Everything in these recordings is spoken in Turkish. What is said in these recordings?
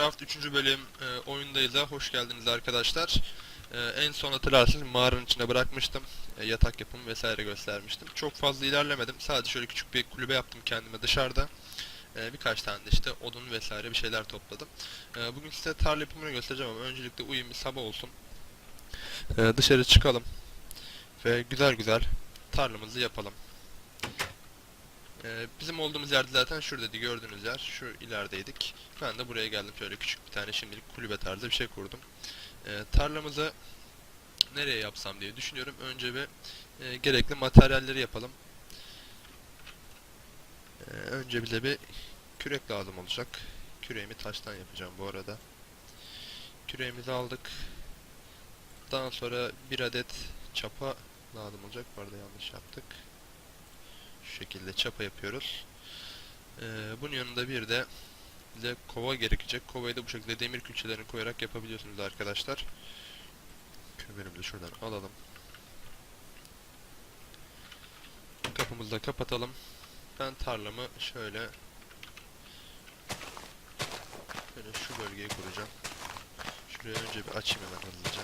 Minecraft 3. bölüm e, oyundayız. Hoş geldiniz arkadaşlar. E, en son hatırlarsınız mağaranın içine bırakmıştım. E, yatak yapımı vesaire göstermiştim. Çok fazla ilerlemedim. Sadece şöyle küçük bir kulübe yaptım kendime dışarıda. E, birkaç tane de işte odun vesaire bir şeyler topladım. E, bugün size tarla yapımını göstereceğim ama öncelikle uyum bir sabah olsun. E, dışarı çıkalım. Ve güzel güzel tarlamızı yapalım. Ee, bizim olduğumuz yerde zaten şuradaydı gördüğünüz yer. Şu ilerideydik. Ben de buraya geldim. Şöyle küçük bir tane şimdilik kulübe tarzı bir şey kurdum. Ee, tarlamızı nereye yapsam diye düşünüyorum. Önce bir e, gerekli materyalleri yapalım. Ee, önce bize bir kürek lazım olacak. Küreğimi taştan yapacağım bu arada. Küreğimizi aldık. Daha sonra bir adet çapa lazım olacak. Bu arada yanlış yaptık. Şu şekilde çapa yapıyoruz. Ee, bunun yanında bir de bize kova gerekecek. Kovayı da bu şekilde demir külçelerini koyarak yapabiliyorsunuz arkadaşlar. Kömürümüzü şuradan alalım. Kapımızı da kapatalım. Ben tarlamı şöyle şöyle şu bölgeye kuracağım. Şuraya önce bir açayım hemen hızlıca.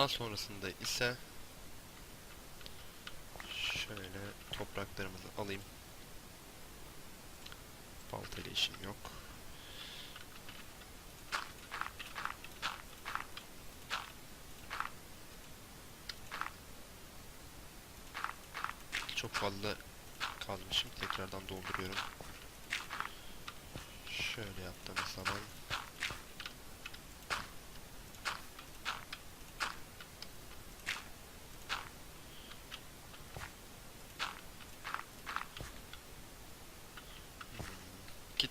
Daha sonrasında ise şöyle topraklarımızı alayım. Baltayla işim yok. Çok fazla kazmışım. Tekrardan dolduruyorum. Şöyle yaptığımız zaman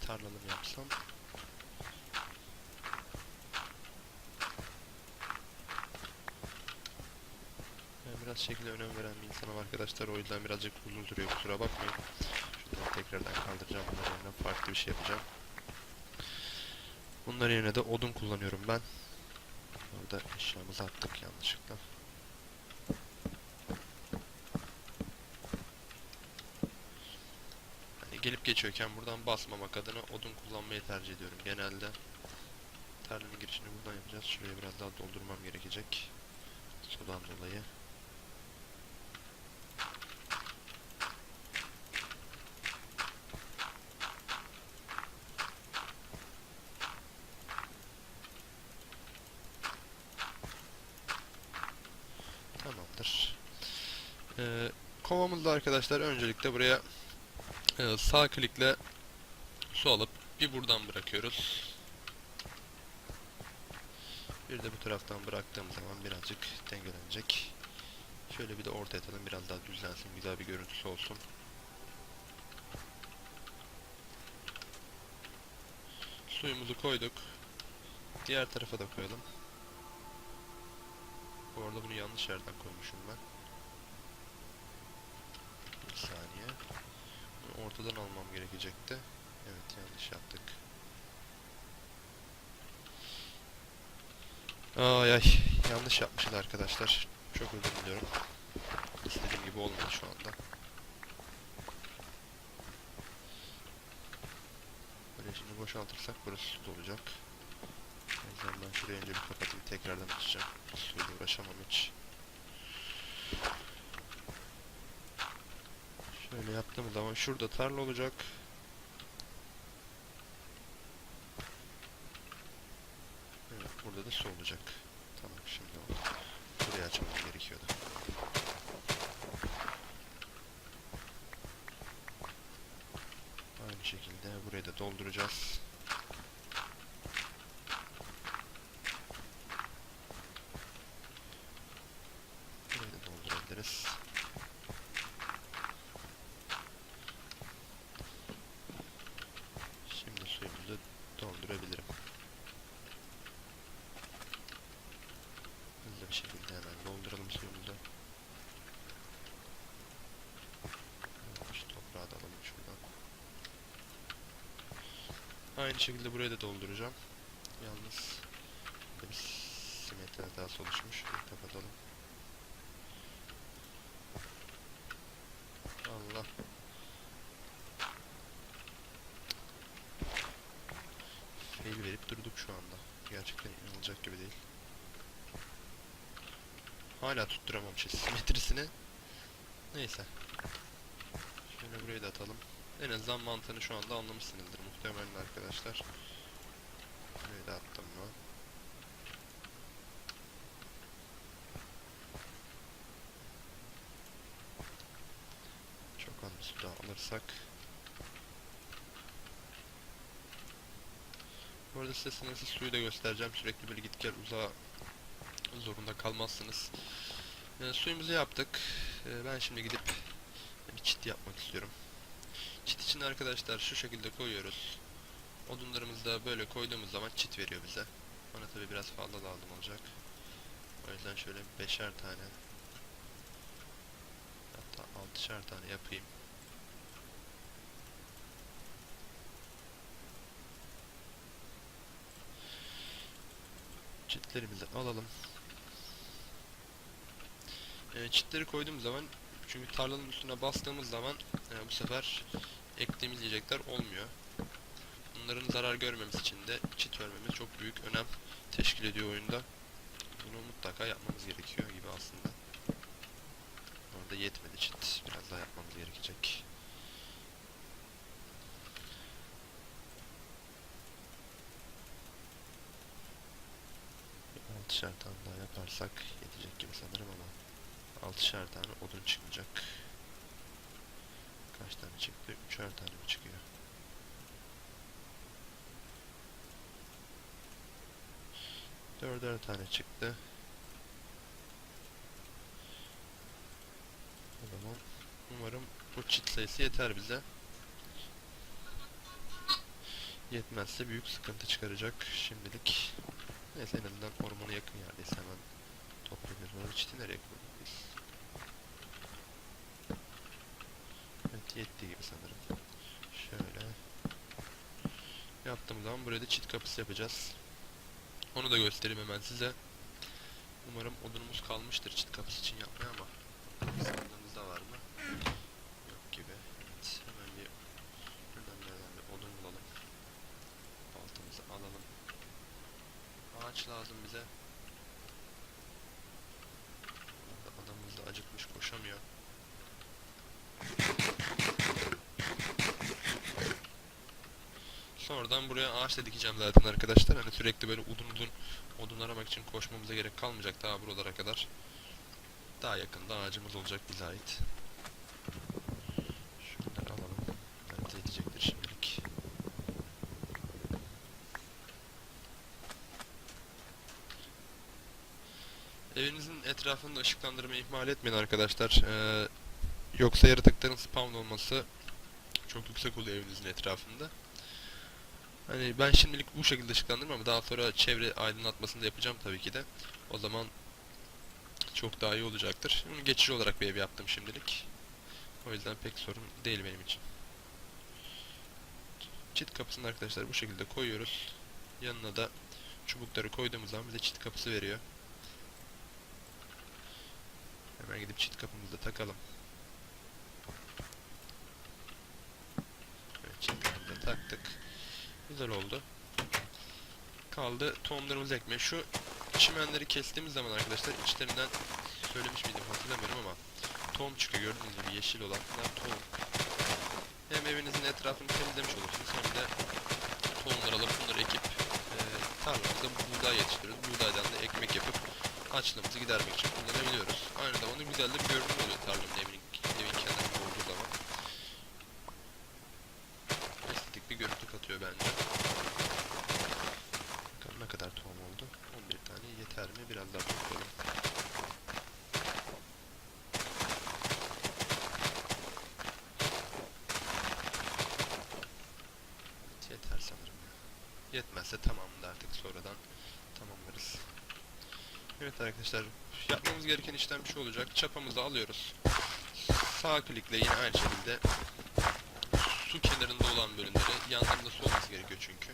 tarlalı mı yapsam? Ben biraz şekilde önem veren bir insanım arkadaşlar. O yüzden birazcık uzun sürüyor. Kusura bakmayın. Şuradan tekrardan kaldıracağım. Bunların yerine farklı bir şey yapacağım. Bunların yerine de odun kullanıyorum ben. Orada eşyamızı attık yanlışlıkla. Hani gelip geçiyorken buradan basmamak adına odun kullanmayı tercih ediyorum genelde. Tarlanın girişini buradan yapacağız. Şuraya biraz daha doldurmam gerekecek. Sudan dolayı. Tamamdır. Ee, kovamızda arkadaşlar öncelikle buraya e, sağ klikle su alıp bir buradan bırakıyoruz. Bir de bu taraftan bıraktığım zaman birazcık dengelenecek. Şöyle bir de ortaya atalım biraz daha düzlensin güzel bir görüntüsü olsun. Suyumuzu koyduk. Diğer tarafa da koyalım. Bu arada bunu yanlış yerden koymuşum ben. Bir saniye. Bunu ortadan almam gerekecekti. Evet yanlış yaptık. Ay ay yanlış yapmışız arkadaşlar. Çok özür diliyorum. İstediğim gibi olmadı şu anda. Böyle şimdi boşaltırsak burası su dolacak. O yüzden ben şurayı önce bir kapatayım tekrardan açacağım. Suyla uğraşamam hiç. Şöyle yaptığımız zaman şurada tarla olacak. Evet burada da su olacak. Tamam şimdi oldu. Burayı açmam gerekiyordu. Aynı şekilde burayı da dolduracağız. Burayı da doldurabiliriz. Şimdi suyumuzu doldurabilirim. Hızlı bir şekilde hemen dolduralım suyumuzu. Aynı şekilde buraya da dolduracağım. Yalnız bir simetri hatası oluşmuş. Kapatalım. Allah. Fail verip durduk şu anda. Gerçekten inanılacak gibi değil. Hala tutturamamışız simetrisini. Neyse. Şöyle burayı da atalım. En azından mantığını şu anda anlamışsınızdır muhtemelen arkadaşlar. Burayı da attım mı? Çok az bir su daha alırsak. Bu arada size suyu da göstereceğim. Sürekli böyle git gel uzağa zorunda kalmazsınız. Ee, suyumuzu yaptık. Ee, ben şimdi gidip bir çit yapmak istiyorum. Çit için arkadaşlar şu şekilde koyuyoruz. Odunlarımızı da böyle koyduğumuz zaman çit veriyor bize. Bana tabi biraz fazla lazım olacak. O yüzden şöyle beşer tane hatta altışar tane yapayım. Çitlerimizi alalım. Ee, çitleri koyduğum zaman çünkü tarlanın üstüne bastığımız zaman e, bu sefer ektiğimiz yiyecekler olmuyor. Bunların zarar görmemiz için de çit örmemiz çok büyük önem teşkil ediyor oyunda. Bunu mutlaka yapmamız gerekiyor gibi aslında. Orada yetmedi çit. Biraz daha yapmamız gerekecek. Altışar tane daha yaparsak yetecek gibi sanırım ama altışar tane odun çıkacak. Kaç tane çıktı? Üçer tane mi çıkıyor? Dörder tane çıktı. O zaman umarım bu çit sayısı yeter bize. Yetmezse büyük sıkıntı çıkaracak şimdilik. Neyse en azından ormana yakın yerdeyiz hemen. Bu arada çiti nereye koyduk biz? Evet yetti gibi sanırım. Şöyle. Yaptığımız zaman buraya da çit kapısı yapacağız. Onu da göstereyim hemen size. Umarım odunumuz kalmıştır çit kapısı için yapmaya ama sandığımızda var mı? Yok gibi. Evet hemen bir buradan nereden bir odun bulalım. Baltamızı alalım. Ağaç lazım bize. Burada adamımız da acıkmış koşamıyor. Sonradan buraya ağaç da dikeceğim zaten arkadaşlar. Hani sürekli böyle udun udun odun aramak için koşmamıza gerek kalmayacak daha buralara kadar. Daha yakında ağacımız olacak bize ait. Şunları alalım. Bence yetecektir şimdilik. Evinizin etrafında ışıklandırmayı ihmal etmeyin arkadaşlar. Ee, yoksa yaratıkların spawn olması çok yüksek oluyor evinizin etrafında. Hani ben şimdilik bu şekilde ışıklandırmam ama daha sonra çevre aydınlatmasını da yapacağım tabii ki de. O zaman çok daha iyi olacaktır. Bunu geçici olarak bir ev yaptım şimdilik. O yüzden pek sorun değil benim için. Çit kapısını arkadaşlar bu şekilde koyuyoruz. Yanına da çubukları koyduğumuz zaman bize çit kapısı veriyor. Hemen gidip çit kapımızı da takalım. Evet, çit kapımızı da taktık. Güzel oldu. Kaldı tohumlarımızı ekmeye. Şu çimenleri kestiğimiz zaman arkadaşlar içlerinden söylemiş miydim hatırlamıyorum ama tohum çıkıyor gördüğünüz gibi yeşil olan. Tohum. Hem evinizin etrafını temizlemiş olursunuz hem de tohumları alıp bunları ekip e, tarlamızda buğday yetiştiriyoruz. Buğdaydan da ekmek yapıp açlığımızı gidermek için kullanabiliyoruz. Aynı zamanda güzel de bir görünüm oluyor tarlanın evin, evin kenarında olduğu zaman. Estetik bir görüntü katıyor bence. Bakalım ne kadar tohum oldu? 11 tane yeter mi? Biraz daha. Evet, Yeter sanırım. Yetmezse tamamdır artık sonradan tamamlarız. Evet arkadaşlar yapmamız gereken işlem bir şey olacak. Çapamızı alıyoruz. Sağ klikle yine aynı şekilde su kenarında olan bölümleri yanlarında su olması gerekiyor çünkü.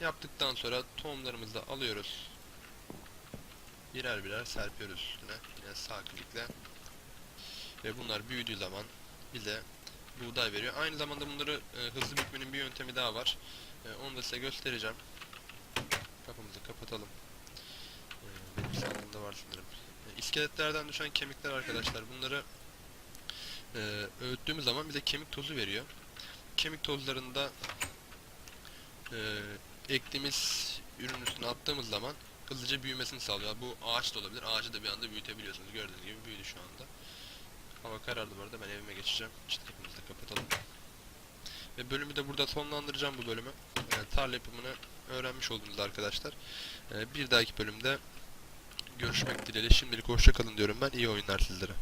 Yaptıktan sonra tohumlarımızı da alıyoruz. Birer birer serpiyoruz üstüne. Yine sağ. Ve bunlar büyüdüğü zaman bize buğday veriyor. Aynı zamanda bunları e, hızlı büyütmenin bir yöntemi daha var. E, onu da size göstereceğim. Kapımızı kapatalım. E, benim sandığımda var sanırım. E, iskeletlerden düşen kemikler arkadaşlar. Bunları e, öğüttüğümüz zaman bize kemik tozu veriyor. Kemik tozlarında e, ektiğimiz ürün üstüne attığımız zaman hızlıca büyümesini sağlıyor. Bu ağaç da olabilir. Ağacı da bir anda büyütebiliyorsunuz. Gördüğünüz gibi büyüdü şu anda. Hava karardı bu arada. Ben evime geçeceğim. İşte kapımızı da kapatalım. Ve bölümü de burada sonlandıracağım bu bölümü. Yani tarla yapımını öğrenmiş oldunuz arkadaşlar. E, bir dahaki bölümde görüşmek dileğiyle. Şimdilik hoşça kalın diyorum ben. İyi oyunlar sizlere.